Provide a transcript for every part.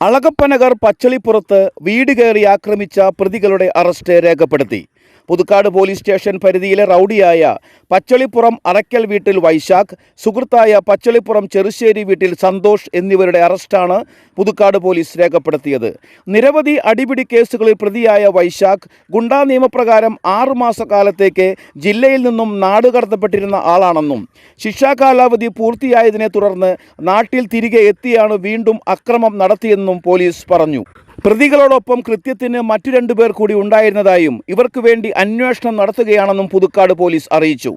അളകപ്പനഗർ പച്ചളിപ്പുറത്ത് വീട് കയറി ആക്രമിച്ച പ്രതികളുടെ അറസ്റ്റ് രേഖപ്പെടുത്തി. പുതുക്കാട് പോലീസ് സ്റ്റേഷൻ പരിധിയിലെ റൌഡിയായ പച്ചളിപ്പുറം അറയ്ക്കൽ വീട്ടിൽ വൈശാഖ് സുഹൃത്തായ പച്ചളിപ്പുറം ചെറുശ്ശേരി വീട്ടിൽ സന്തോഷ് എന്നിവരുടെ അറസ്റ്റാണ് പുതുക്കാട് പോലീസ് രേഖപ്പെടുത്തിയത്. നിരവധി അടിപിടി കേസുകളിൽ പ്രതിയായ വൈശാഖ് ഗുണ്ടാ നിയമപ്രകാരം ആറുമാസ കാലത്തേക്ക് ജില്ലയിൽ നിന്നും നാടുകടത്തപ്പെട്ടിരുന്ന ആളാണെന്നും ശിക്ഷാകാലാവധി പൂർത്തിയായതിനെ തുടർന്ന് നാട്ടിൽ തിരികെ എത്തിയാണ് വീണ്ടും അക്രമം നടത്തിയെന്നും പോലീസ് പറഞ്ഞു. പ്രതികളോടൊപ്പം കൃത്യത്തിന് മറ്റു രണ്ടുപേർ കൂടി ഉണ്ടായിരുന്നതായും ഇവർക്ക് വേണ്ടി അന്വേഷണം നടത്തുകയാണെന്നും പുതുക്കാട് പോലീസ് അറിയിച്ചു.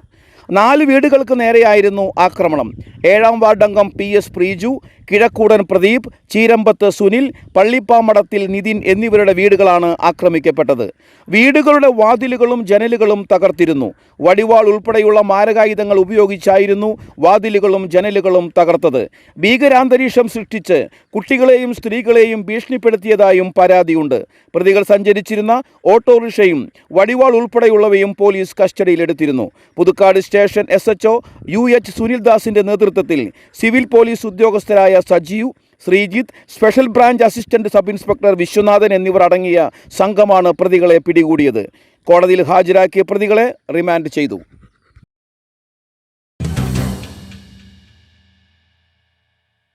നാല് വീടുകൾക്ക് നേരെയായിരുന്നു ആക്രമണം. ഏഴാം വാർഡംഗം പി എസ് പ്രീജു കിഴക്കൂടൻ പ്രദീപ് ചീരമ്പത്ത് സുനിൽ പള്ളിപ്പാമടത്തിൽ നിതിൻ എന്നിവരുടെ വീടുകളാണ് ആക്രമിക്കപ്പെട്ടത്. വീടുകളുടെ വാതിലുകളും ജനലുകളും തകർത്തിരുന്നു. വടിവാൾ ഉൾപ്പെടെയുള്ള മാരകായുധങ്ങൾ ഉപയോഗിച്ചായിരുന്നു വാതിലുകളും ജനലുകളും തകർത്തത്. ഭീകരാന്തരീക്ഷം സൃഷ്ടിച്ച് കുട്ടികളെയും സ്ത്രീകളെയും ഭീഷണിപ്പെടുത്തിയതായും പരാതിയുണ്ട്. പ്രതികൾ സഞ്ചരിച്ചിരുന്ന ഓട്ടോറിക്ഷയും വടിവാൾ ഉൾപ്പെടെയുള്ളവയും പോലീസ് കസ്റ്റഡിയിലെടുത്തിരുന്നു. Puthukkad station S H U H സുനിൽദാസിന്റെ നേതൃത്വത്തിൽ civil police ഉദ്യോഗസ്ഥരായ Sajeev Sreejith special branch assistant sub inspector Viswanathan എന്നിവർ അടങ്ങിയ സംഘമാണ് പ്രതികളെ പിടികൂടിയത്. കോടതിയിൽ ഹാജരാക്കിയ പ്രതികളെ റിമാൻഡ് ചെയ്തു.